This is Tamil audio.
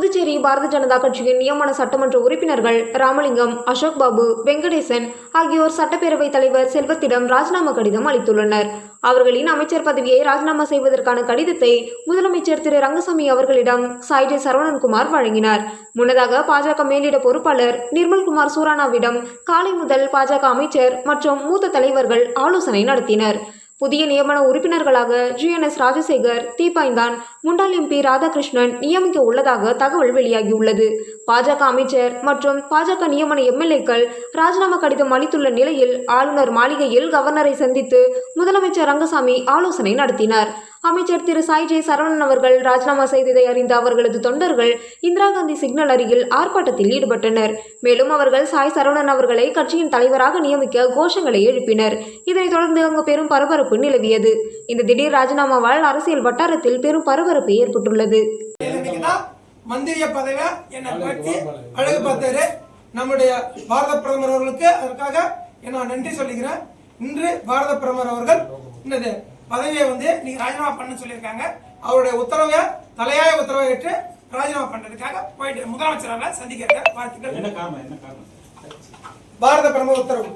புதுச்சேரி பாரதிய ஜனதா கட்சியின் நியமன சட்டமன்ற உறுப்பினர்கள் ராமலிங்கம் அசோக் பாபு வெங்கடேசன் ஆகியோர் சட்டப்பேரவைத் தலைவர் செல்வத்திடம் ராஜினாமா கடிதம் அளித்துள்ளனர். அவர்களின் அமைச்சர் பதவியை ராஜினாமா செய்வதற்கான கடிதத்தை முதலமைச்சர் திரு ரங்கசாமி அவர்களிடம் சாய்ஜே சரவணன்குமார் வழங்கினார். முன்னதாக பாஜக மேலிட பொறுப்பாளர் நிர்மல்குமார் சூரானாவிடம் காலை முதல் பாஜக அமைச்சர் மற்றும் மூத்த தலைவர்கள் ஆலோசனை நடத்தினர். புதிய நியமன உறுப்பினர்களாக ஜிஎன்எஸ் ராஜசேகர் தீபாய்ந்தான் முன்னாள் எம்பி ராதாகிருஷ்ணன் நியமிக்க உள்ளதாக தகவல் வெளியாகியுள்ளது. பாஜக அமைச்சர் மற்றும் பாஜக நியமன எம்எல்ஏக்கள் ராஜினாமா கடிதம் அளித்துள்ள நிலையில் ஆளுநர் மாளிகையில் கவர்னரை சந்தித்து முதலமைச்சர் ரங்கசாமி ஆலோசனை நடத்தினார். அமைச்சர் திரு சாய் ஜே சரவணன் அவர்கள் ராஜினாமா செய்ததை அறிந்த அவர்களது தொண்டர்கள் இந்திரா காந்தி சிக்னல் அருகில் ஆர்ப்பாட்டத்தில் ஈடுபட்டனர். மேலும் அவர்கள் சாய் சரவணன் அவர்களை கட்சியின் தலைவராக நியமிக்க கோஷங்களை எழுப்பினர். இதனைத் தொடர்ந்து அங்கு பெரும் பரபரப்பு நிலவியது. இந்த திடீர் ராஜினாமாவால் அரசியல் வட்டாரத்தில் பெரும் பரபரப்பு ஏற்பட்டுள்ளது. மந்திரிய பதவியை? என்னை பற்றி அழகு பார்த்தாரு. நம்முடைய பாரத பிரதமர் அவர்களுக்கு அதற்காக நான் நன்றி சொல்லுகிறேன் இன்று பாரத பிரதமர் அவர்கள் என்னது? பதவியை வந்து நீங்க ராஜினாமா பண்ண சொல்லியிருக்காங்க. அவருடைய உத்தரவை தலையாய உத்தரவை ஏற்று ராஜினாமா பண்றதுக்காக போயிட்டு முதலமைச்சர் அவர்களை சந்திக்க வாழ்த்துக்கள். என்ன காரணம்? என்ன காரணம்? பாரத பிரதமர் உத்தரவு.